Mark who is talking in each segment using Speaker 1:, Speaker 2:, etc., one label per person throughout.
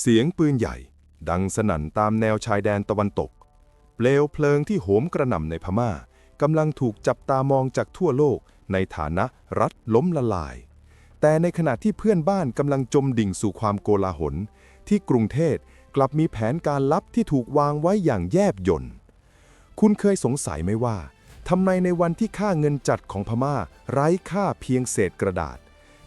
Speaker 1: เสียงปืนใหญ่ ดังสนั่นตามแนวชายแดนตะวันตก เปลวเพลิงที่โหมกระหน่ำในพม่ากำลังถูกจับตามองจากทั่วโลกในฐานะรัฐล้มละลาย แต่ในขณะที่เพื่อนบ้านกำลังจมดิ่งสู่ความโกลาหล ที่กรุงเทพกลับมีแผนการลับที่ถูกวางไว้อย่างแยบยลคุณเคยสงสัยไหมว่าทำไมในวันที่ค่าเงินจัดของพม่า ไร้ค่าเพียงเศษกระดาษ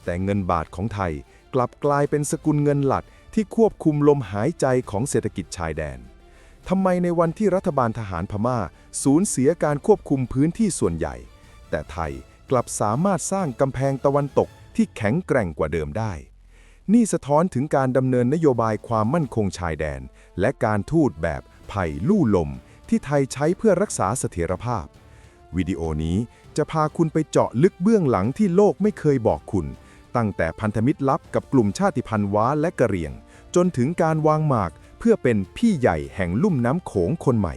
Speaker 1: แต่เงินบาทของไทยกลับกลายเป็นสกุลเงินหลัก ที่ควบคุมลมหายใจของเศรษฐกิจชายแดนทำไมในวันที่รัฐบาลทหารพม่า สูญเสียการควบคุมพื้นที่ส่วนใหญ่ แต่ไทยกลับสามารถสร้างกำแพงตะวันตกที่แข็งแกร่งกว่าเดิมได้ นี่สะท้อนถึงการดำเนินนโยบายความมั่นคงชายแดน และการทูตแบบไผ่ลู่ลม ที่ไทยใช้เพื่อรักษาเสถียรภาพ วิดีโอนี้จะพาคุณไปเจาะลึกเบื้องหลังที่โลกไม่เคยบอกคุณ ตั้งแต่พันธมิตรลับกับกลุ่มชาติพันธุ์ว้าและกะเหรี่ยง จนถึงการวางหมากเพื่อเป็นพี่ใหญ่แห่งลุ่มน้ำโขงคนใหม่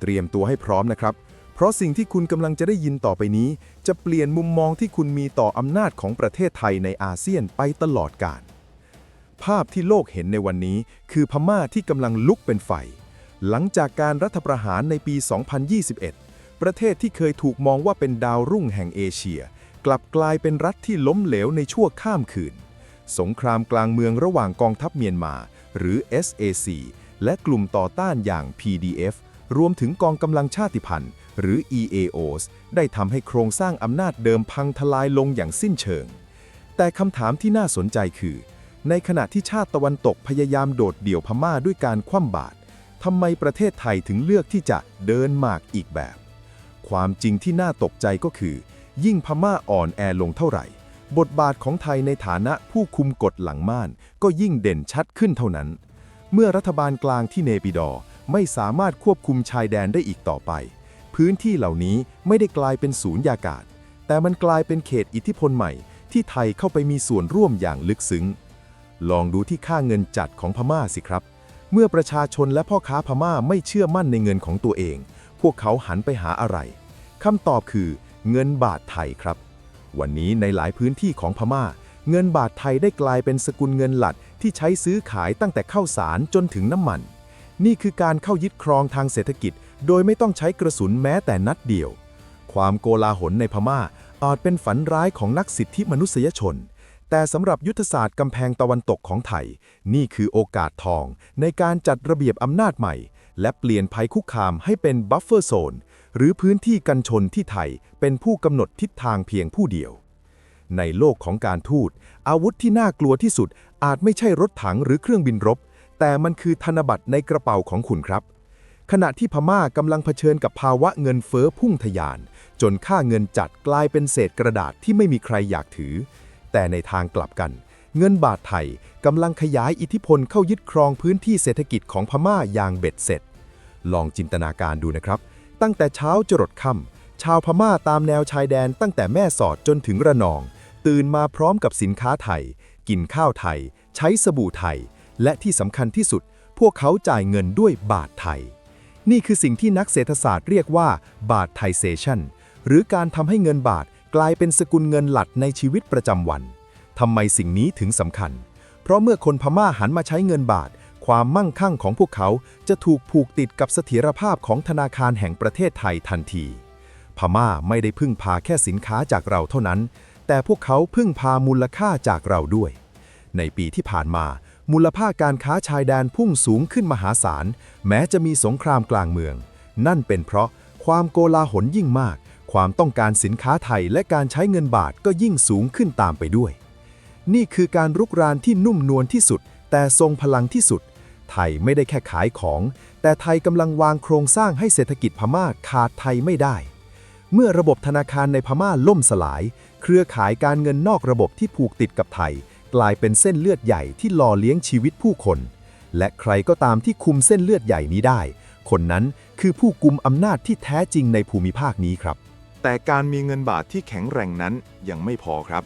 Speaker 1: เตรียมตัวให้พร้อมนะครับ เพราะสิ่งที่คุณกำลังจะได้ยินต่อไปนี้ จะเปลี่ยนมุมมองที่คุณมีต่ออำนาจของประเทศไทยในอาเซียนไปตลอดกาลภาพที่โลกเห็นในวันนี้ คือพม่าที่กำลังลุกเป็นไฟ หลังจากการรัฐประหารในปี 2021 ประเทศที่เคยถูกมองว่าเป็นดาวรุ่งแห่งเอเชีย กลับกลายเป็นรัฐที่ล้มเหลวในชั่วข้ามคืน สงครามกลางเมืองระหว่างกองทัพเมียนมา หรือ SAC และกลุ่มต่อต้านอย่าง PDF รวมถึงกองกำลังชาติพันธุ์ หรือ EAOs ได้ทำให้โครงสร้างอำนาจเดิมพังทลายลงอย่างสิ้นเชิง แต่คำถามที่น่าสนใจคือ ในขณะที่ชาติตะวันตกพยายามโดดเดี่ยวพม่าด้วยการคว่ำบาตรทำไมประเทศไทยถึงเลือกที่จะเดินหมากอีกแบบ ความจริงที่น่าตกใจก็คือ ยิ่งพม่าอ่อนแอลงเท่าไหร่ บทบาทของไทยในฐานะผู้คุมกฎหลังม่าน ก็ยิ่งเด่นชัดขึ้นเท่านั้น เมื่อรัฐบาลกลางที่เนปิดอไม่สามารถควบคุมชายแดนได้อีกต่อไป พื้นที่เหล่านี้ไม่ได้กลายเป็นศูนยากาศ แต่มันกลายเป็นเขตอิทธิพลใหม่ ที่ไทยเข้าไปมีส่วนร่วมอย่างลึกซึ้ง ลองดูที่ค่าเงินจัดของพม่าสิครับ เมื่อประชาชนและพ่อค้าพม่าไม่เชื่อมั่นในเงินของตัวเอง พวกเขาหันไปหาอะไรคำตอบคือ เงินบาทไทยครับ วันนี้ในหลายพื้นที่ของพม่า เงินบาทไทยได้กลายเป็นสกุลเงินหลักที่ใช้ซื้อขายตั้งแต่ข้าวสารจนถึงน้ำมัน นี่คือการเข้ายึดครองทางเศรษฐกิจ โดยไม่ต้องใช้กระสุนแม้แต่นัดเดียว ความโกลาหลในพม่าอาจเป็นฝันร้ายของนักสิทธิมนุษยชน แต่สำหรับยุทธศาสตร์กำแพงตะวันตกของไทย นี่คือโอกาสทองในการจัดระเบียบอำนาจใหม่ และเปลี่ยนภัยคุกคามให้เป็นบัฟเฟอร์โซน หรือพื้นที่กันชนที่ไทยเป็นผู้กำหนดทิศทางเพียงผู้เดียว ในโลกของการทูต อาวุธที่น่ากลัวที่สุดอาจไม่ใช่รถถังหรือเครื่องบินรบ แต่มันคือธนบัตรในกระเป๋าของคุณครับ ขณะที่พม่ากำลังเผชิญกับภาวะเงินเฟ้อพุ่งทะยาน จนค่าเงินจัดกลายเป็นเศษกระดาษที่ไม่มีใครอยากถือ แต่ในทางกลับกัน เงินบาทไทยกำลังขยายอิทธิพลเข้ายึดครองพื้นที่เศรษฐกิจของพม่าอย่างเบ็ดเสร็จลองจินตนาการดูนะครับ ตั้งแต่เช้าจรดค่ำชาวพม่าตามแนวชายแดนตั้งแต่แม่สอดจนถึงระนอง ตื่นมาพร้อมกับสินค้าไทย กินข้าวไทย ใช้สบู่ไทย และที่สำคัญที่สุด พวกเขาจ่ายเงินด้วยบาทไทย นี่คือสิ่งที่นักเศรษฐศาสตร์เรียกว่า บาทไทเซชันหรือการทำให้เงินบาทกลายเป็นสกุลเงินหลักในชีวิตประจำวันทำไมสิ่งนี้ถึงสำคัญ เพราะเมื่อคนพม่าหันมาใช้เงินบาท ความมั่งคั่งของพวกเขาจะถูกผูกติดกับเสถียรภาพของธนาคารแห่งประเทศไทยทันที พม่าไม่ได้พึ่งพาแค่สินค้าจากเราเท่านั้น แต่พวกเขาพึ่งพามูลค่าจากเราด้วย ในปีที่ผ่านมา มูลค่าการค้าชายแดนพุ่งสูงขึ้นมหาศาล แม้จะมีสงครามกลางเมือง นั่นเป็นเพราะความโกลาหลยิ่งมาก ความต้องการสินค้าไทยและการใช้เงินบาทก็ยิ่งสูงขึ้นตามไปด้วย นี่คือการรุกรานที่นุ่มนวลที่สุดแต่ทรงพลังที่สุด ไทยไม่ได้แค่ขายของ แต่ไทยกำลังวางโครงสร้างให้เศรษฐกิจพม่าขาดไทยไม่ได้ เมื่อระบบธนาคารในพม่าล่มสลาย เครือข่ายการเงินนอกระบบที่ผูกติดกับไทย กลายเป็นเส้นเลือดใหญ่ที่หล่อเลี้ยงชีวิตผู้คน และใครก็ตามที่คุมเส้นเลือดใหญ่นี้ได้ คนนั้นคือผู้กุมอำนาจที่แท้จริงในภูมิภาคนี้ครับ
Speaker 2: แต่การมีเงินบาทที่แข็งแรงนั้นยังไม่พอครับ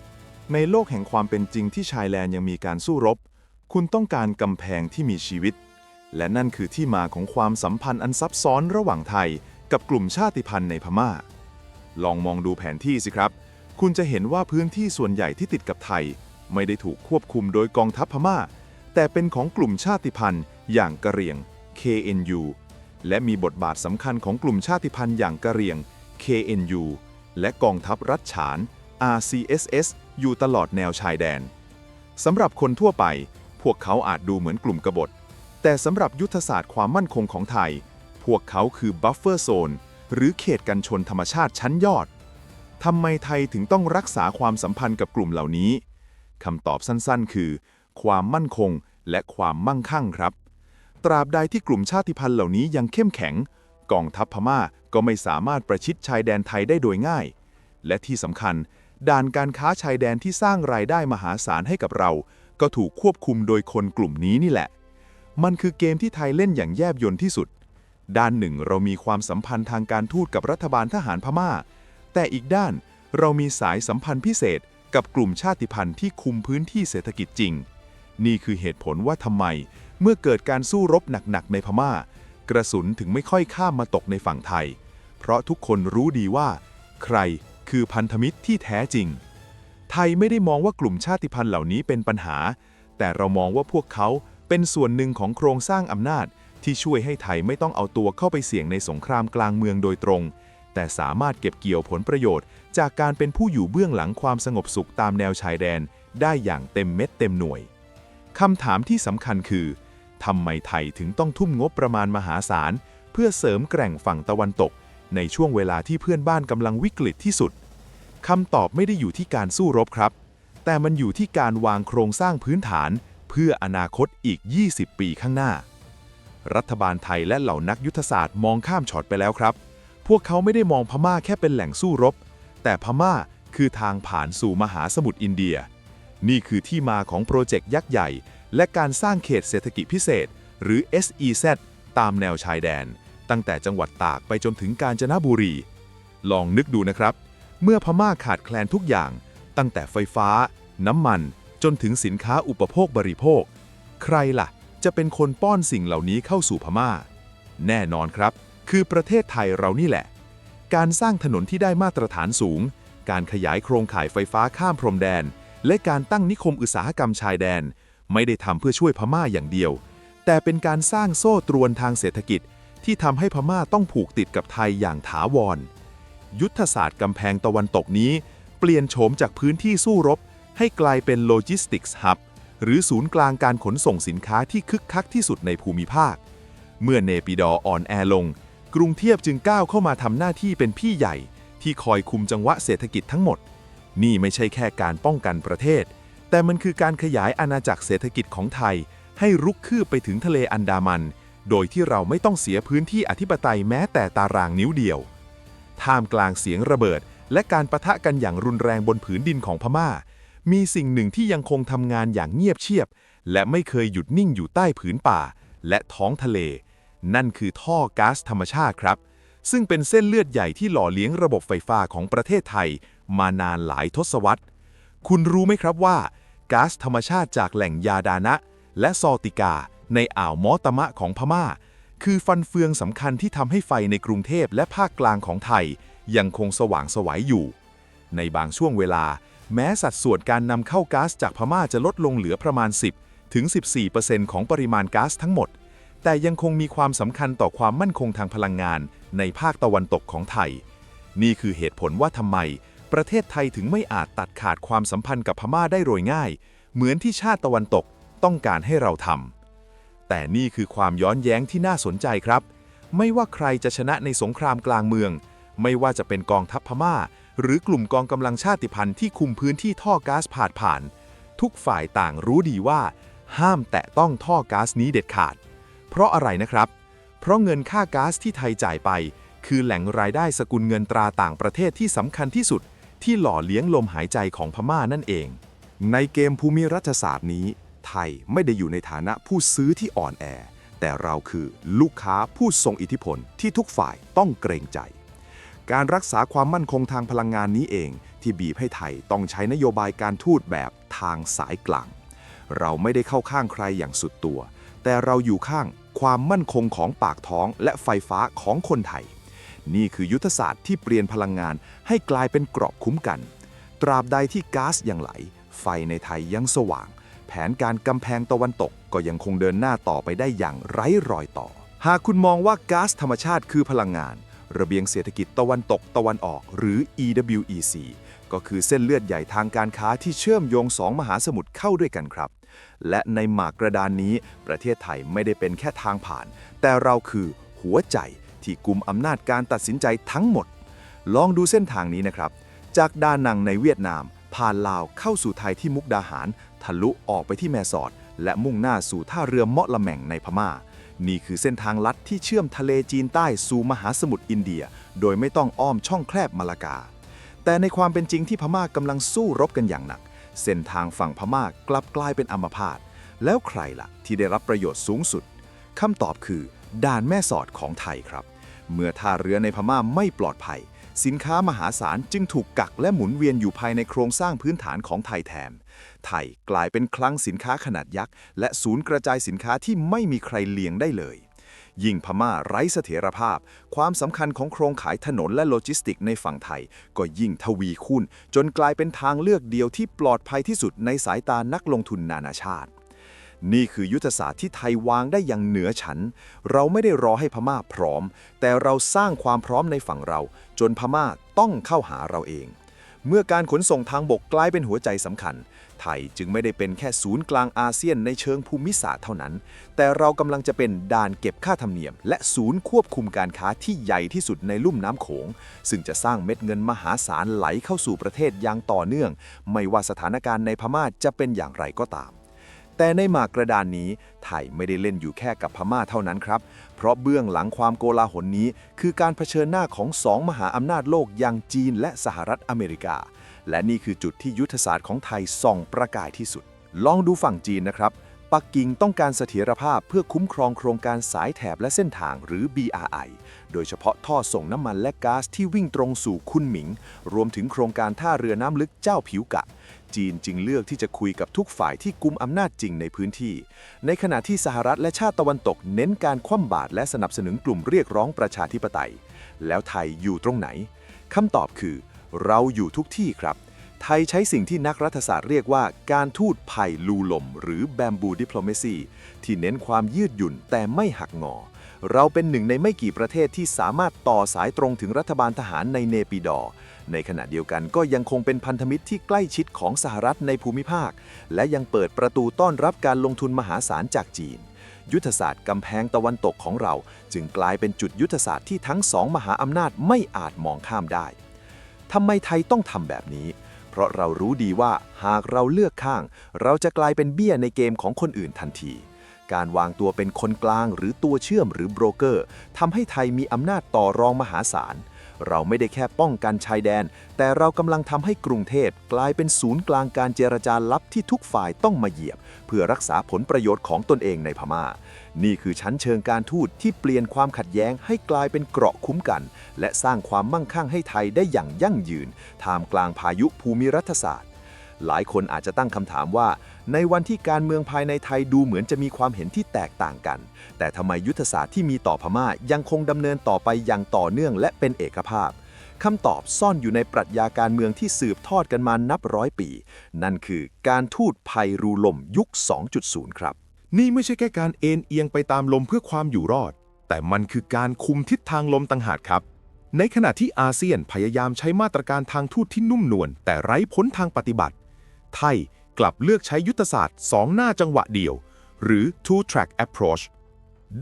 Speaker 2: ในโลกแห่งความเป็นจริงที่ชายแดนยังมีการสู้รบ คุณต้องการกำแพงที่มีชีวิต และนั่นคือที่มาของความสัมพันธ์อันซับซ้อนระหว่างไทย กับกลุ่มชาติพันธุ์ในพม่า ลองมองดูแผนที่สิครับ คุณจะเห็นว่าพื้นที่ส่วนใหญ่ที่ติดกับไทย ไม่ได้ถูกควบคุมโดยกองทัพพม่า แต่เป็นของกลุ่มชาติพันธุ์ อย่างกะเหรี่ยง KNU และมีบทบาทสำคัญของกลุ่มชาติพันธุ์อย่างกะเหรี่ยง KNU และกองทัพรัฐฉาน RCSS อยู่ตลอดแนวชายแดนสำหรับคนทั่วไป วกเขาอาจดูเหมือนกลุ่มกบฏ แต่สำหรับยุทธศาสตร์ความมั่นคงของไทย พวกเขาคือบัฟเฟอร์โซนหรือเขตกันชนธรรมชาติชั้นยอดทำไมไทยถึงต้องรักษาความสัมพันธ์กับกลุ่มเหล่านี้คำตอบสั้นๆ คือ ความมั่นคงและความมั่งคั่งครับ ตราบใดที่กลุ่มชาติพันธุ์เหล่านี้ยังเข้มแข็ง กองทัพพม่าก็ไม่สามารถประชิดชายแดนไทยได้โดยง่าย และที่สำคัญ ด่านการค้าชายแดนที่สร้างรายได้มหาศาลให้กับเรา ก็ถูกควบคุมโดยคนกลุ่มนี้นี่แหละ มันคือเกมที่ไทยเล่นอย่างแยบยลที่สุด ด้านหนึ่งเรามีความสัมพันธ์ทางการทูตกับรัฐบาลทหารพม่า แต่อีกด้านเรามีสายสัมพันธ์พิเศษกับกลุ่มชาติพันธุ์ที่คุมพื้นที่เศรษฐกิจจริง นี่คือเหตุผลว่าทำไม เมื่อเกิดการสู้รบหนักๆในพม่า กระสุนถึงไม่ค่อยข้ามมาตกในฝั่งไทย เพราะทุกคนรู้ดีว่า ใครคือพันธมิตรที่แท้จริง ไทยไม่ได้มองว่ากลุ่มชาติพันธุ์เหล่านี้เป็นปัญหา แต่เรามองว่าพวกเขาเป็นส่วนหนึ่งของโครงสร้างอำนาจ ที่ช่วยให้ไทยไม่ต้องเอาตัวเข้าไปเสี่ยงในสงครามกลางเมืองโดยตรง แต่สามารถเก็บเกี่ยวผลประโยชน์ จากการเป็นผู้อยู่เบื้องหลังความสงบสุขตามแนวชายแดน ได้อย่างเต็มเม็ดเต็มหน่วยคำถามที่สำคัญคือทำไมไทยถึงต้องทุ่มงบประมาณมหาศาล เพื่อเสริมแกร่งฝั่งตะวันตก ในช่วงเวลาที่เพื่อนบ้านกำลังวิกฤตที่สุด คำตอบไม่ได้อยู่ที่การสู้รบครับ แต่มันอยู่ที่การวางโครงสร้างพื้นฐาน เพื่ออนาคตอีก 20 ปีข้างหน้า รัฐบาลไทยและเหล่านักยุทธศาสตร์มองข้ามช็อตไปแล้วครับ พวกเขาไม่ได้มองพม่าแค่เป็นแหล่งสู้รบ แต่พม่าคือทางผ่านสู่มหาสมุทรอินเดีย นี่คือที่มาของโปรเจกต์ยักษ์ใหญ่ และการสร้างเขตเศรษฐกิจพิเศษ หรือ SEZ ตามแนวชายแดน ตั้งแต่จังหวัดตากไปจนถึงกาญจนบุรี ลองนึกดูนะครับ เมื่อพม่าขาดแคลนทุกอย่าง ตั้งแต่ไฟฟ้า น้ำมัน จนถึงสินค้าอุปโภคบริโภค ใครล่ะ จะเป็นคนป้อนสิ่งเหล่านี้เข้าสู่พม่า แน่นอนครับ คือประเทศไทยเรานี่แหละ การสร้างถนนที่ได้มาตรฐานสูง การขยายโครงข่ายไฟฟ้าข้ามพรมแดน และการตั้งนิคมอุตสาหกรรมชายแดน ไม่ได้ทำเพื่อช่วยพม่าอย่างเดียว แต่เป็นการสร้างโซ่ตรวนทางเศรษฐกิจ ที่ทำให้พม่าต้องผูกติดกับไทยอย่างถาวร ยุทธศาสตร์กำแพงตะวันตกนี้ เปลี่ยนโฉมจากพื้นที่สู้รบ ให้กลายเป็นโลจิสติกส์ฮับหรือศูนย์กลางการขนส่งสินค้าที่คึกคักที่สุดในภูมิภาค เมื่อเนปิดออ่อนแอลง กรุงเทพจึงก้าวเข้ามาทำหน้าที่เป็นพี่ใหญ่ ที่คอยคุมจังหวะเศรษฐกิจทั้งหมด นี่ไม่ใช่แค่การป้องกันประเทศ แต่มันคือการขยายอาณาจักรเศรษฐกิจของไทย ให้รุกคืบไปถึงทะเลอันดามัน โดยที่เราไม่ต้องเสียพื้นที่อธิปไตยแม้แต่ตารางนิ้วเดียว ท่ามกลางเสียงระเบิด และการประทะกันอย่างรุนแรงบนผืนดินของพม่า มีสิ่งหนึ่งที่ยังคงทำงานอย่างเงียบเชียบ และไม่เคยหยุดนิ่งอยู่ใต้ผืนป่า และท้องทะเล นั่นคือท่อก๊าซธรรมชาติครับ ซึ่งเป็นเส้นเลือดใหญ่ที่หล่อเลี้ยงระบบไฟฟ้าของประเทศไทย มานานหลายทศวรรษ คุณรู้ไหมครับว่าก๊าซธรรมชาติจากแหล่งยาดานะ และซอติกา ในอ่าวมอตมะของพม่า คือฟันเฟืองสำคัญที่ทำให้ไฟในกรุงเทพและภาคกลางของไทย ยังคงสว่างสวัยอยู่ ในบางช่วงเวลา แม้สัดส่วนการนำเข้าก๊าซจากพม่าจะลดลงเหลือประมาณ 10 ถึง 14%ของปริมาณก๊าซทั้งหมด แต่ยังคงมีความสำคัญต่อความมั่นคงทางพลังงานในภาคตะวันตกของไทย นี่คือเหตุผลว่าทำไม ประเทศไทยถึงไม่อาจตัดขาดความสัมพันธ์กับพม่าได้โดยง่าย เหมือนที่ชาติตะวันตกต้องการให้เราทำ แต่นี่คือความย้อนแย้งที่น่าสนใจครับ ไม่ว่าใครจะชนะในสงครามกลางเมือง ไม่ว่าจะเป็นกองทัพพม่า หรือกลุ่มกองกำลังชาติพันธุ์ที่คุมพื้นที่ท่อก๊าซผ่านผ่าน ทุกฝ่ายต่างรู้ดีว่า ห้ามแตะต้องท่อก๊าซนี้เด็ดขาด เพราะอะไรนะครับ เพราะเงินค่าก๊าซที่ไทยจ่ายไป คือแหล่งรายได้สกุลเงินตราต่างประเทศที่สำคัญที่สุด ที่หล่อเลี้ยงลมหายใจของพม่านั่นเอง
Speaker 1: ในเกมภูมิรัฐศาสตร์นี้ ไทยไม่ได้อยู่ในฐานะผู้ซื้อที่อ่อนแอ แต่เราคือลูกค้าผู้ทรงอิทธิพลที่ทุกฝ่ายต้องเกรงใจ การรักษาความมั่นคงทางพลังงานนี้เอง ที่บีบให้ไทยต้องใช้นโยบายการทูตแบบทางสายกลาง เราไม่ได้เข้าข้างใครอย่างสุดตัว แต่เราอยู่ข้างความมั่นคงของปากท้องและไฟฟ้าของคนไทย นี่คือยุทธศาสตร์ที่เปลี่ยนพลังงานให้กลายเป็นเกราะคุ้มกัน ตราบใดที่ก๊าซยังไหล ไฟในไทยยังสว่าง
Speaker 2: แผนการกำแพงตะวันตกก็ยังคงเดินหน้าต่อไปได้อย่างไร้รอยต่อ หากคุณมองว่าก๊าซธรรมชาติคือพลังงาน ระเบียงเศรษฐกิจตะวันตกตะวันออก หรือ EWEC ก็คือเส้นเลือดใหญ่ทางการค้าที่เชื่อมโยงสองมหาสมุทรเข้าด้วยกันครับ และในหมากกระดานนี้ ประเทศไทยไม่ได้เป็นแค่ทางผ่าน แต่เราคือหัวใจที่กุมอำนาจการตัดสินใจทั้งหมด ลองดูเส้นทางนี้นะครับ จากดานังในเวียดนาม ผ่านลาวเข้าสู่ไทยที่มุกดาหาร ทะลุออกไปที่แม่สอด และมุ่งหน้าสู่ท่าเรือเมาะละแม่งในพม่า นี่คือเส้นทางลัดที่เชื่อมทะเลจีนใต้สู่มหาสมุทรอินเดีย โดยไม่ต้องอ้อมช่องแคบมาลากา แต่ในความเป็นจริงที่พม่ากกำลังสู้รบกันอย่างหนัก เส้นทางฝั่งพม่ากลับกลายเป็นอัมพาตแล้วใครล่ะที่ได้รับประโยชน์สูงสุดคำตอบคือ ด่านแม่สอดของไทยครับ เมื่อท่าเรือในพม่าไม่ปลอดภัย สินค้ามหาศาลจึงถูกกักและหมุนเวียนอยู่ภายในโครงสร้างพื้นฐานของไทยแทน ไทยกลายเป็นคลังสินค้าขนาดยักษ์ และศูนย์กระจายสินค้าที่ไม่มีใครเลียงได้เลย ยิ่งพม่าไร้เสถียรภาพ ความสำคัญของโครงข่ายถนนและโลจิสติกในฝั่งไทย ก็ยิ่งทวีคูณจนกลายเป็นทางเลือกเดียวที่ปลอดภัยที่สุดในสายตานักลงทุนนานาชาติ นี่คือยุทธศาสตร์ที่ไทยวางได้อย่างเหนือชั้นเราไม่ได้รอให้พม่าพร้อม แต่เราสร้างความพร้อมในฝั่งเรา จนพม่าต้องเข้าหาเราเองเมื่อการขนส่งทางบกกลายเป็นหัวใจสำคัญ ไทยจึงไม่ได้เป็นแค่ศูนย์กลางอาเซียนในเชิงภูมิศาสตร์เท่านั้น แต่เรากำลังจะเป็นด่านเก็บค่าธรรมเนียม และศูนย์ควบคุมการค้าที่ใหญ่ที่สุดในลุ่มน้ำโขง ซึ่งจะสร้างเม็ดเงินมหาศาลไหลเข้าสู่ประเทศอย่างต่อเนื่อง ไม่ว่าสถานการณ์ในพม่าจะเป็นอย่างไรก็ตามแต่ในหมากกระดานนี้ ไทยไม่ได้เล่นอยู่แค่กับพม่าเท่านั้นครับ เพราะเบื้องหลังความโกลาหลนี้ คือการเผชิญหน้าของสองมหาอำนาจโลกอย่างจีนและสหรัฐอเมริกา และนี่คือจุดที่ยุทธศาสตร์ของไทยส่องประกายที่สุด ลองดูฝั่งจีนนะครับ ปักกิ่งต้องการเสถียรภาพเพื่อคุ้มครองโครงการสายแถบและเส้นทางหรือ BRI โดยเฉพาะท่อส่งน้ำมันและก๊าซที่วิ่งตรงสู่คุนหมิง รวมถึงโครงการท่าเรือน้ำลึกเจ้าผิวกะ จีนจึงเลือกที่จะคุยกับทุกฝ่ายที่กุมอำนาจจริงในพื้นที่ ในขณะที่สหรัฐและชาติตะวันตกเน้นการคว่ำบาตรและสนับสนุนกลุ่มเรียกร้องประชาธิปไตย แล้วไทยอยู่ตรงไหนคำตอบคือ เราอยู่ทุกที่ครับ ไทยใช้สิ่งที่นักรัฐศาสตร์เรียกว่าการทูตไผ่ลูลม หรือ Bamboo Diplomacy ที่เน้นความยืดหยุ่นแต่ไม่หักงอ เราเป็นหนึ่งในไม่กี่ประเทศที่สามารถต่อสายตรงถึงรัฐบาลทหารในเนปิดอ ในขณะเดียวกันก็ยังคงเป็นพันธมิตรที่ใกล้ชิดของสหรัฐในภูมิภาค และยังเปิดประตูต้อนรับการลงทุนมหาศาลจากจีนยุทธศาสตร์กำแพงตะวันตกของเรา จึงกลายเป็นจุดยุทธศาสตร์ที่ทั้งสองมหาอำนาจไม่อาจมองข้ามได้ ทำไมไทยต้องทำแบบนี้ เพราะเรารู้ดีว่าหากเราเลือกข้าง เราจะกลายเป็นเบี้ยในเกมของคนอื่นทันที การวางตัวเป็นคนกลางหรือตัวเชื่อมหรือโบรกเกอร์ทำให้ไทยมีอำนาจต่อรองมหาศาลเราไม่ได้แค่ป้องกันชายแดน แต่เรากำลังทำให้กรุงเทพกลายเป็นศูนย์กลางการเจรจาลับที่ทุกฝ่ายต้องมาเหยียบ เพื่อรักษาผลประโยชน์ของตนเองในพม่า นี่คือชั้นเชิงการทูตที่เปลี่ยนความขัดแย้งให้กลายเป็นเกราะคุ้มกัน และสร้างความมั่งคั่งให้ไทยได้อย่างยั่งยืน ท่ามกลางพายุภูมิรัฐศาสตร์ หลายคนอาจจะตั้งคำถามว่า ในวันที่การเมืองภายในไทยดูเหมือนจะมีความเห็นที่แตกต่างกัน แต่ทำไมยุทธศาสตร์ที่มีต่อพม่ายังคงดำเนินต่อไปอย่างต่อเนื่องและเป็นเอกภาพคำตอบซ่อนอยู่ในปรัชญาการเมืองที่สืบทอดกันมานับร้อยปี นั่นคือการทูตภัยรูลมยุค 2.0 ครับ
Speaker 1: นี่ไม่ใช่แค่การเอ็นเอียงไปตามลมเพื่อความอยู่รอด แต่มันคือการคุมทิศทางลมต่างหากครับ ในขณะที่อาเซียนพยายามใช้มาตรการทางทูตที่นุ่มนวลแต่ไร้พ้นทางปฏิบัติ ไทยกลับเลือกใช้ยุทธศาสตร์ 2 หน้าจังหวะเดียว หรือ two track approach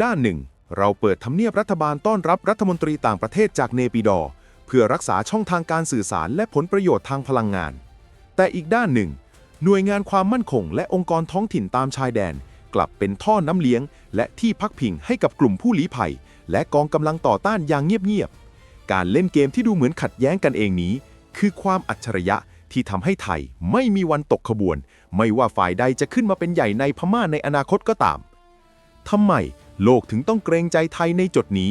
Speaker 1: ด้านหนึ่ง เราเปิดทำเนียบรัฐบาลต้อนรับรัฐมนตรีต่างประเทศจากเนปิดอร์เพื่อรักษาช่องทางการสื่อสารและผลประโยชน์ทางพลังงาน แต่อีกด้านหนึ่ง หน่วยงานความมั่นคง และองค์กรท้องถิ่นตามชายแดน กลับเป็นท่อน้ำเลี้ยง และที่พักพิงให้กับกลุ่มผู้ลี้ภัย และกองกำลังต่อต้านอย่างเงียบๆ การเล่นเกมที่ดูเหมือนขัดแย้งกันเองนี้ คือความอัจฉริยะที่ทำให้ไทยไม่มีวันตกขบวน ไม่ว่าฝ่ายใดจะขึ้นมาเป็นใหญ่ในพม่าในอนาคตก็ตามทำไมโลกถึงต้องเกรงใจไทยในจุดนี้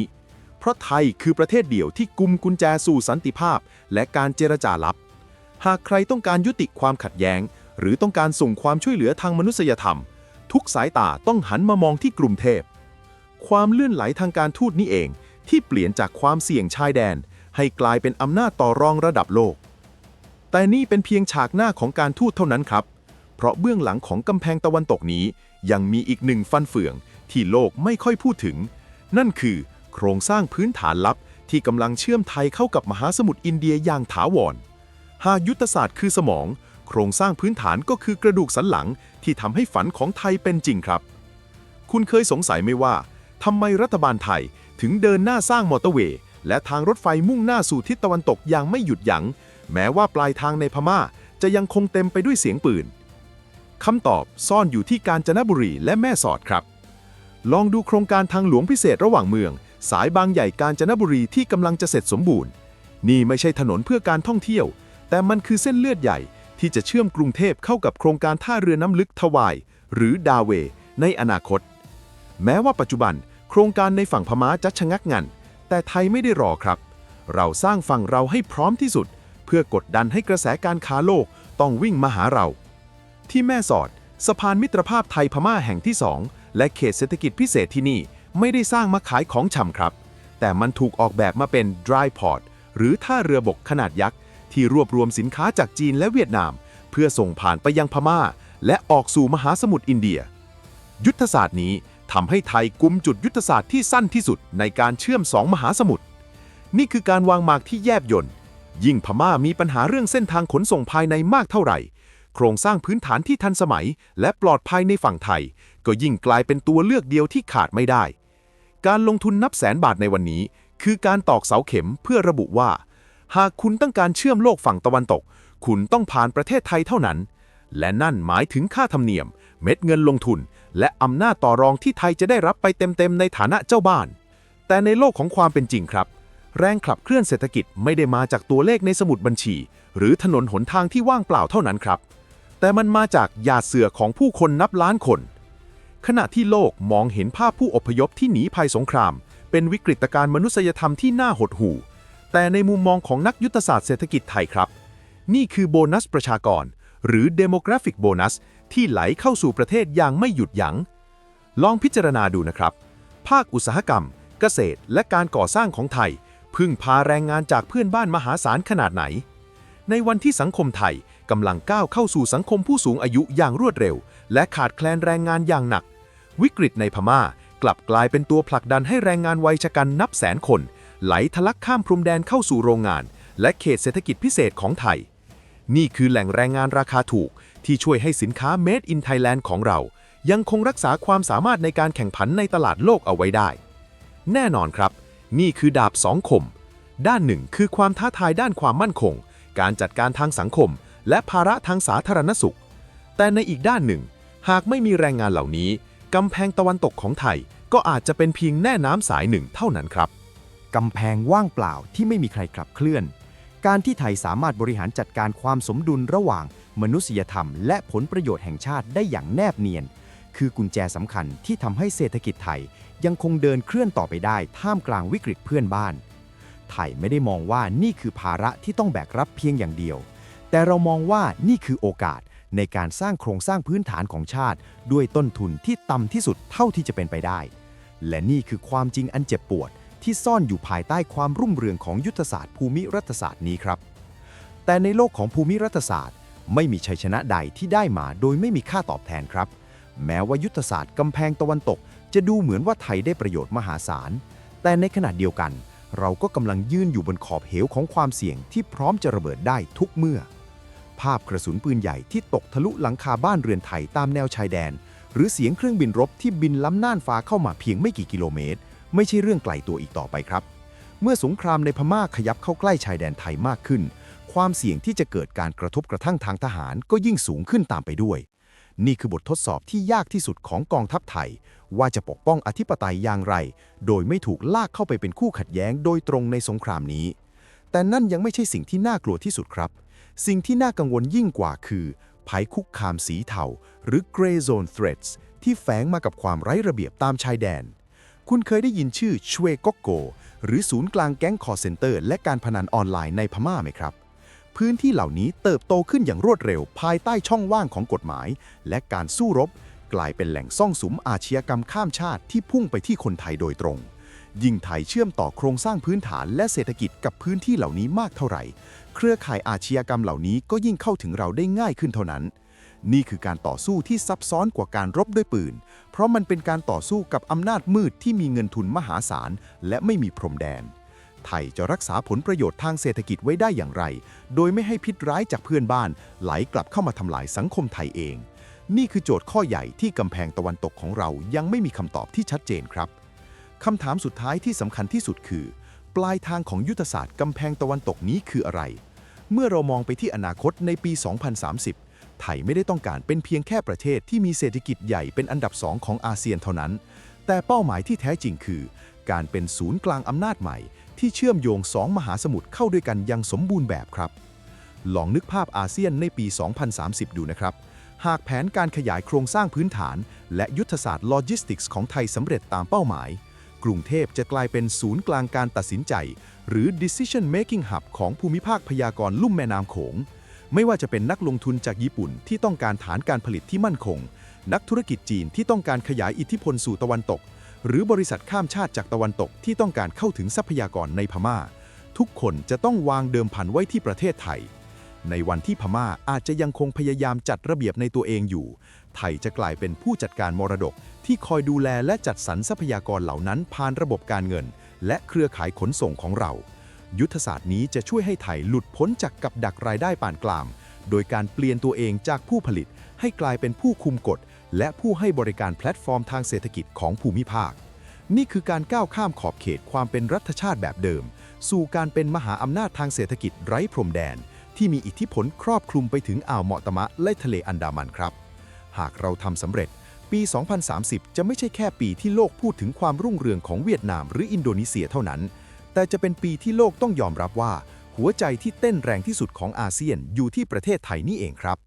Speaker 1: เพราะไทยคือประเทศเดียวที่กุมกุญแจสู่สันติภาพ และการเจรจาลับ หากใครต้องการยุติความขัดแย้ง หรือต้องการส่งความช่วยเหลือทางมนุษยธรรม ทุกสายตาต้องหันมามองที่กรุงเทพ ความเลื่อนไหลทางการทูตนี้เอง ที่เปลี่ยนจากความเสี่ยงชายแดน ให้กลายเป็นอำนาจต่อรองระดับโลก แต่นี่เป็นเพียงฉากหน้าของการทูตเท่านั้นครับ เพ
Speaker 2: ราะเบื้องหลังของกำแพงตะวันตกนี้ ยังมีอีกหนึ่งฟันเฟืองที่โลกไม่ค่อยพูดถึง นั่นคือ โครงสร้างพื้นฐานลับที่กำลังเชื่อมไทยเข้ากับมหาสมุทรอินเดียอย่างถาวร หากยุทธศาสตร์คือสมอง โครงสร้างพื้นฐานก็คือกระดูกสันหลังที่ทำให้ฝันของไทยเป็นจริงครับ คุณเคยสงสัยไหมว่าทำไมรัฐบาลไทยถึงเดินหน้าสร้างมอเตอร์เวย์และทางรถไฟมุ่งหน้าสู่ทิศตะวันตกอย่างไม่หยุดยัง้ง แม้ว่าปลายทางในพม่าจะยังคงเต็มไปด้วยเสียงปืนคำตอบซ่อนอยู่ที่กาญจนบุรีและแม่สอดครับ ลองดูโครงการทางหลวงพิเศษระหว่างเมือง สายบางใหญ่กาญจนบุรีที่กำลังจะเสร็จสมบูรณ์ นี่ไม่ใช่ถนนเพื่อการท่องเที่ยว แต่มันคือเส้นเลือดใหญ่ ที่จะเชื่อมกรุงเทพเข้ากับโครงการท่าเรือน้ำลึกทวาย หรือดาเว ในอนาคต แม้ว่าปัจจุบัน โครงการในฝั่งพม่าจะชะงักงัน แต่ไทยไม่ได้รอครับ เราสร้างฝั่งเราให้พร้อมที่สุด เพื่อกดดันให้กระแสการค้าโลกต้องวิ่งมาหาเรา ที่แม่สอด สะพานมิตรภาพไทยพม่าแห่งที่2และเขตเศรษฐกิจพิเศษที่นี่ไม่ได้สร้างมาขายของฉ่ำครับ แต่มันถูกออกแบบมาเป็น dry port หรือท่าเรือบกขนาดยักษ์ ที่รวบรวมสินค้าจากจีนและเวียดนาม เพื่อส่งผ่านไปยังพม่า และออกสู่มหาสมุทรอินเดีย ยุทธศาสตร์นี้ทำให้ไทยกุมจุดยุทธศาสตร์ที่สั้นที่สุดในการเชื่อมสองมหาสมุทรนี่คือการวางหมากที่แยบยนต์ยิ่งพม่ามีปัญหาเรื่องเส้นทางขนส่งภายในมากเท่าไหร่ โครงสร้างพื้นฐานที่ทันสมัย และปลอดภัยในฝั่งไทย ก็ยิ่งกลายเป็นตัวเลือกเดียวที่ขาดไม่ได้ การลงทุนนับแสนบาทในวันนี้ คือการตอกเสาเข็มเพื่อระบุว่า หากคุณต้องการเชื่อมโลกฝั่งตะวันตก คุณต้องผ่านประเทศไทยเท่านั้น และนั่นหมายถึงค่าธรรมเนียม เม็ดเงินลงทุน และอำนาจต่อรองที่ไทยจะได้รับไปเต็มๆในฐานะเจ้าบ้าน แต่ในโลกของความเป็นจริงครับ แรงขับเคลื่อนเศรษฐกิจไม่ได้มาจากตัวเลขในสมุดบัญชี หรือถนนหนทางที่ว่างเปล่าเท่านั้นครับ แต่มันมาจากยาเสือของผู้คนนับล้านคน ขณะที่โลกมองเห็นภาพผู้อพยพที่หนีภัยสงคราม เป็นวิกฤตการณ์มนุษยธรรมที่น่าหดหู่ แต่ในมุมมองของนักยุทธศาสตร์เศรษฐกิจไทยครับ นี่คือโบนัสประชากร หรือ demographic bonus ที่ไหลเข้าสู่ประเทศอย่างไม่หยุดยัง้ง ลองพิจารณาดูนะครับ ภาคอุตสาหกรรม เกษตร และการก่อสร้างของไทย พึ่งพาแรงงานจากเพื่อนบ้านมหาศาลขนาดไหน ในวันที่สังคมไทยกำลังก้าวเข้าสู่สังคมผู้สูงอายุอย่างรวดเร็ว และขาดแคลนแรงงานอย่างหนัก วิกฤตในพม่ากลับกลายเป็นตัวผลักดันให้แรงงานวัยชะกันนับแสนคน ไหลทะลักข้ามพรมแดนเข้าสู่โรงงาน และเขตเศรษฐกิจพิเศษของไทย นี่คือแหล่งแรงงานราคาถูก ที่ช่วยให้สินค้า Made in Thailand ของเรา ยังคงรักษาความสามารถในการแข่งขันในตลาดโลกเอาไว้ได้ แน่นอนครับ นี่คือดาบสองคม ด้านหนึ่งคือความท้าทายด้านความมั่นคง การจัดการทางสังคม และภาระทางสาธารณสุข แต่ในอีกด้านหนึ่ง หากไม่มีแรงงานเหล่านี้กำแพงตะวันตกของไทยก็อาจจะเป็นเพียงแน่น้ำสายหนึ่งเท่านั้นครับ
Speaker 3: กำแพงว่างเปล่าที่ไม่มีใครขับเคลื่อน การที่ไทยสามารถบริหารจัดการความสมดุลระหว่างมนุษยธรรม และผลประโยชน์แห่งชาติได้อย่างแนบเนียน คือกุญแจสำคัญที่ทำให้เศรษฐกิจไทยยังคงเดินเคลื่อนต่อไปได้ท่ามกลางวิกฤตเพื่อนบ้าน ไทยไม่ได้มองว่านี่คือภาระที่ต้องแบกรับเพียงอย่างเดียว แต่เรามองว่านี่คือโอกาสในการสร้างโครงสร้างพื้นฐานของชาติ ด้วยต้นทุนที่ต่ำที่สุดเท่าที่จะเป็นไปได้ และนี่คือความจริงอันเจ็บปวด ที่ซ่อนอยู่ภายใต้ความรุ่งเรืองของยุทธศาสตร์ภูมิรัฐศาสตร์นี้ครับ แต่ในโลกของภูมิรัฐศาสตร์ ไม่มีชัยชนะใดที่ได้มาโดยไม่มีค่าตอบแทนครับ แม้ว่ายุทธศาสตร์กำแพงตะวันตก จะดูเหมือนว่าไทยได้ประโยชน์มหาศาล แต่ในขณะเดียวกัน เราก็กำลังยืนอยู่บนขอบเหวของความเสี่ยงที่พร้อมจะระเบิดได้ทุกเมื่อ ภาพกระสุนปืนใหญ่ที่ตกทะลุหลังคาบ้านเรือนไทยตามแนวชายแดน หรือเสียงเครื่องบินรบที่บินล้ำน่านฟ้าเข้ามาเพียงไม่กี่กิโลเมตร ไม่ใช่เรื่องไกลตัวอีกต่อไปครับ เมื่อสงครามในพม่าขยับเข้าใกล้ชายแดนไทยมากขึ้น ความเสี่ยงที่จะเกิดการกระทบกระทั่งทางทหารก็ยิ่งสูงขึ้นตามไปด้วย นี่คือบททดสอบที่ยากที่สุดของกองทัพไทย ว่าจะปกป้องอธิปไตยอย่างไร โดยไม่ถูกลากเข้าไปเป็นคู่ขัดแย้งโดยตรงในสงครามนี้ แต่นั่นยังไม่ใช่สิ่งที่น่ากลัวที่สุดครับ สิ่งที่น่ากังวลยิ่งกว่าคือภัยคุกคามสีเทาหรือ Gray Zone Threats ที่แฝงมากับความไร้ระเบียบตามชายแดน คุณเคยได้ยินชื่อชเวกกโก หรือศูนย์กลางแก๊งคอร์เซนเตอร์ และการพนันออนไลน์ในพม่าไหมครับ พื้นที่เหล่านี้เติบโตขึ้นอย่างรวดเร็ว ภายใต้ช่องว่างของกฎหมาย และการสู้รบ กลายเป็นแหล่งซ่องสุมอาชญากรรมข้ามชาติที่พุ่งไปที่คนไทยโดยตรง ยิ่งไทยเชื่อมต่อโครงสร้างพื้นฐานและเศรษฐกิจกับพื้นที่เหล่านี้มากเท่าไหร่ เครือข่ายอาชญากรรมเหล่านี้ก็ยิ่งเข้าถึงเราได้ง่ายขึ้นเท่านั้น นี่คือการต่อสู้ที่ซับซ้อนกว่าการรบด้วยปืน เพราะมันเป็นการต่อสู้กับอำนาจมืดที่มีเงินทุนมหาศาล และไม่มีพรมแดน ไทยจะรักษาผลประโยชน์ทางเศรษฐกิจไว้ได้อย่างไร โดยไม่ให้พิษร้ายจากเพื่อนบ้าน ไหลกลับเข้ามาทำลายสังคมไทยเอง นี่คือโจทย์ข้อใหญ่ที่กำแพงตะวันตกของเรายังไม่มีคำตอบที่ชัดเจนครับคำถามสุดท้ายที่สำคัญที่สุดคือ ปลายทางของยุทธศาสตร์กำแพงตะวันตกนี้คืออะไร เมื่อเรามองไปที่อนาคตในปี 2030 ไทยไม่ได้ต้องการเป็นเพียงแค่ประเทศที่มีเศรษฐกิจใหญ่เป็นอันดับสองของอาเซียนเท่านั้น แต่เป้าหมายที่แท้จริงคือ การเป็นศูนย์กลางอำนาจใหม่ ที่เชื่อมโยงสองมหาสมุทรเข้าด้วยกันอยังสมบูรณ์แบบครับ ลองนึกภาพอาเซียนในปี 2030 ดูนะครับ หากแผนการขยายโครงสร้างพื้นฐาน และยุทธศาสตร์โลจิสติกส์ของไทยสำเร็จตามเป้าหมาย กรุงเทพจะกลายเป็นศูนย์กลางการตัดสินใจ หรือ decision making hub ของภูมิภาคพยากรณ์ลุ่มแม่น้ำโขง ไม่ว่าจะเป็นนักลงทุนจากญี่ปุ่นที่ต้องการฐานการผลิตที่มั่นคง นักธุรกิจจีนที่ต้องการขยายอิทธิพลสู่ตะวันตก หรือบริษัทข้ามชาติจากตะวันตกที่ต้องการเข้าถึงทรัพยากรในพม่า ทุกคนจะต้องวางเดิมพันไว้ที่ประเทศไทย ในวันที่พม่าอาจจะยังคงพยายามจัดระเบียบในตัวเองอยู่ ไทยจะกลายเป็นผู้จัดการมรดก ที่คอยดูแลและจัดสรรทรัพยากรเหล่านั้นผ่านระบบการเงิน และเครือข่ายขนส่งของเรา ยุทธศาสตร์นี้จะช่วยให้ไทยหลุดพ้นจากกับดักรายได้ปานกลาง โดยการเปลี่ยนตัวเองจากผู้ผลิต ให้กลายเป็นผู้คุมกฎ และผู้ให้บริการแพลตฟอร์มทางเศรษฐกิจของภูมิภาค นี่คือการก้าวข้ามขอบเขตความเป็นรัฐชาติแบบเดิม สู่การเป็นมหาอำนาจทางเศรษฐกิจไร้พรมแดน ที่มีอิทธิพลครอบคลุมไปถึงอ่าวเหมาะตมะและทะเลอันดามันครับ หากเราทำสำเร็จปี 2030 จะไม่ใช่แค่ปีที่โลกพูดถึงความรุ่งเรืองของเวียดนามหรืออินโดนีเซียเท่านั้น แต่จะเป็นปีที่โลกต้องยอมรับว่า หัวใจที่เต้นแรงที่สุดของอาเซียนอยู่ที่ประเทศไทยนี่เองครับ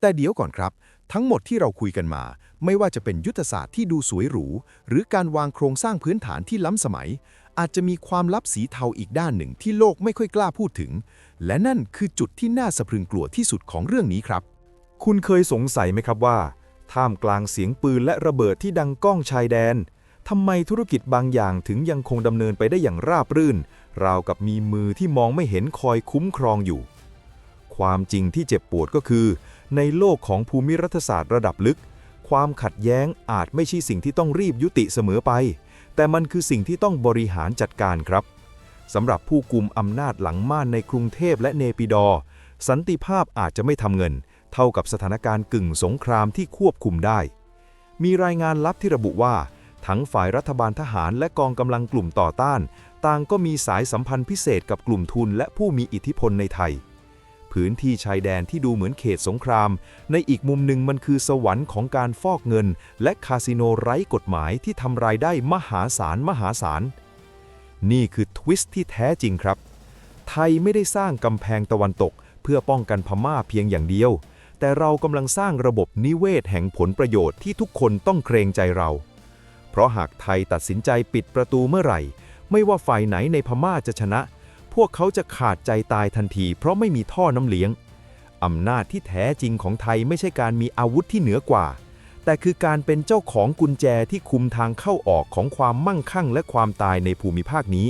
Speaker 3: แต่เดี๋ยวก่อนครับ ทั้งหมดที่เราคุยกันมา ไม่ว่าจะเป็นยุทธศาสตร์ที่ดูสวยหรู หรือการวางโครงสร้างพื้นฐานที่ล้ำสมัย อาจจะมีความลับสีเทาอีกด้านหนึ่งที่โลกไม่ค่อยกล้าพูดถึง และนั่นคือจุดที่น่าสะพรึงกลัวที่สุดของเรื่องนี้ครับ
Speaker 4: คุณเคยสงสัยไหมครับว่า ท่ามกลางเสียงปืนและระเบิดที่ดังก้องชายแดน ทำไมธุรกิจบางอย่างถึงยังคงดำเนินไปได้อย่างราบรื่น ราวกับมีมือที่มองไม่เห็นคอยคุ้มครองอยู่ ความจริงที่เจ็บปวดก็คือ ในโลกของภูมิรัฐศาสตร์ระดับลึก ความขัดแย้งอาจไม่ใช่สิ่งที่ต้องรีบยุติเสมอไป แต่มันคือสิ่งที่ต้องบริหารจัดการครับสำหรับผู้กุมอำนาจหลังม่านในกรุงเทพและเนปิดอ สันติภาพอาจจะไม่ทำเงิน เท่ากับสถานการณ์กึ่งสงครามที่ควบคุมได้ มีรายงานลับที่ระบุว่า ทั้งฝ่ายรัฐบาลทหารและกองกำลังกลุ่มต่อต้าน ต่างก็มีสายสัมพันธ์พิเศษกับกลุ่มทุนและผู้มีอิทธิพลในไทย พื้นที่ชายแดนที่ดูเหมือนเขตสงคราม ในอีกมุมหนึ่งมันคือสวรรค์ของการฟอกเงิน และคาสิโนไร้กฎหมายที่ทำรายได้มหาศาลมหาศาล นี่คือทวิสต์ที่แท้จริงครับ ไทยไม่ได้สร้างกำแพงตะวันตก เพื่อป้องกันพม่าเพียงอย่างเดียว แต่เรากำลังสร้างระบบนิเวศแห่งผลประโยชน์ที่ทุกคนต้องเกรงใจเรา เพราะหากไทยตัดสินใจปิดประตูเมื่อไหร่ ไม่ว่าฝ่ายไหนในพม่าจะชนะ พวกเขาจะขาดใจตายทันที เพราะไม่มีท่อน้ำเลี้ยงอำนาจที่แท้จริงของไทยไม่ใช่การมีอาวุธที่เหนือกว่า แต่คือการเป็นเจ้าของกุญแจที่คุมทางเข้าออกของความมั่งคั่งและความตายในภูมิภาคนี้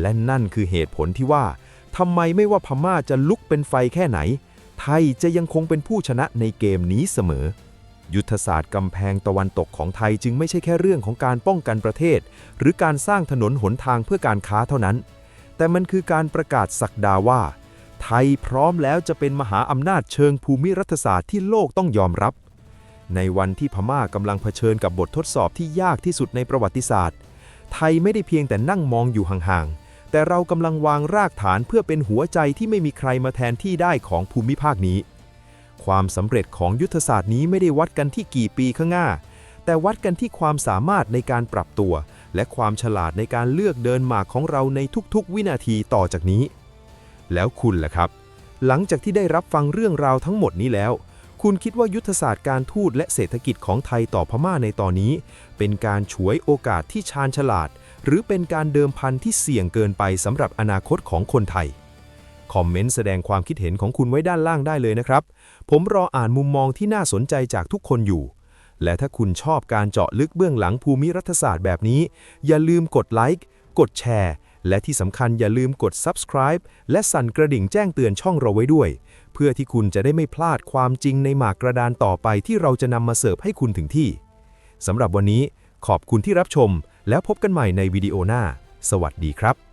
Speaker 4: และนั่นคือเหตุผลที่ว่าทำไมไม่ว่าพม่าจะลุกเป็นไฟแค่ไหน ไทยจะยังคงเป็นผู้ชนะในเกมนี้เสมอ ยุทธศาสตร์กำแพงตะวันตกของไทยจึงไม่ใช่แค่เรื่องของการป้องกันประเทศ หรือการสร้างถนนหนทางเพื่อการค้าเท่านั้น แต่มันคือการประกาศสักดาว่า ไทยพร้อมแล้วจะเป็นมหาอำนาจเชิงภูมิรัฐศาสตร์ที่โลกต้องยอมรับ ในวันที่พม่ากำลังเผชิญกับบททดสอบที่ยากที่สุดในประวัติศาสตร์ ไทยไม่ได้เพียงแต่นั่งมองอยู่ห่างๆแต่เรากำลังวางรากฐานเพื่อเป็นหัวใจที่ไม่มีใครมาแทนที่ได้ของภูมิภาคนี้ ความสำเร็จของยุทธศาสตร์นี้ไม่ได้วัดกันที่กี่ปีข้างหน้า แต่วัดกันที่ความสามารถในการปรับตัว และความฉลาดในการเลือกเดินหมากของเราในทุกๆ วินาทีต่อจากนี้ แล้วคุณล่ะครับ หลังจากที่ได้รับฟังเรื่องราวทั้งหมดนี้แล้ว คุณคิดว่ายุทธศาสตร์การทูตและเศรษฐกิจของไทยต่อพม่าในตอนนี้ เป็นการฉวยโอกาสที่ชาญฉลาด หรือเป็นการเดิมพันที่เสี่ยงเกินไปสำหรับอนาคตของคนไทยคอมเมนต์แสดงความคิดเห็นของคุณไว้ด้านล่างได้เลยนะครับ ผมรออ่านมุมมองที่น่าสนใจจากทุกคนอยู่ และถ้าคุณชอบการเจาะลึกเบื้องหลังภูมิรัฐศาสตร์แบบนี้ อย่าลืมกดไลค์ กดแชร์ และที่สำคัญอย่าลืมกด subscribe และสั่นกระดิ่งแจ้งเตือนช่องเราไว้ด้วย เพื่อที่คุณจะได้ไม่พลาดความจริงในหมากกระดานต่อไปที่เราจะนำมาเสิร์ฟให้คุณถึงที่สำหรับวันนี้ ขอบคุณที่รับชม แล้วพบกันใหม่ในวิดีโอหน้า สวัสดีครับ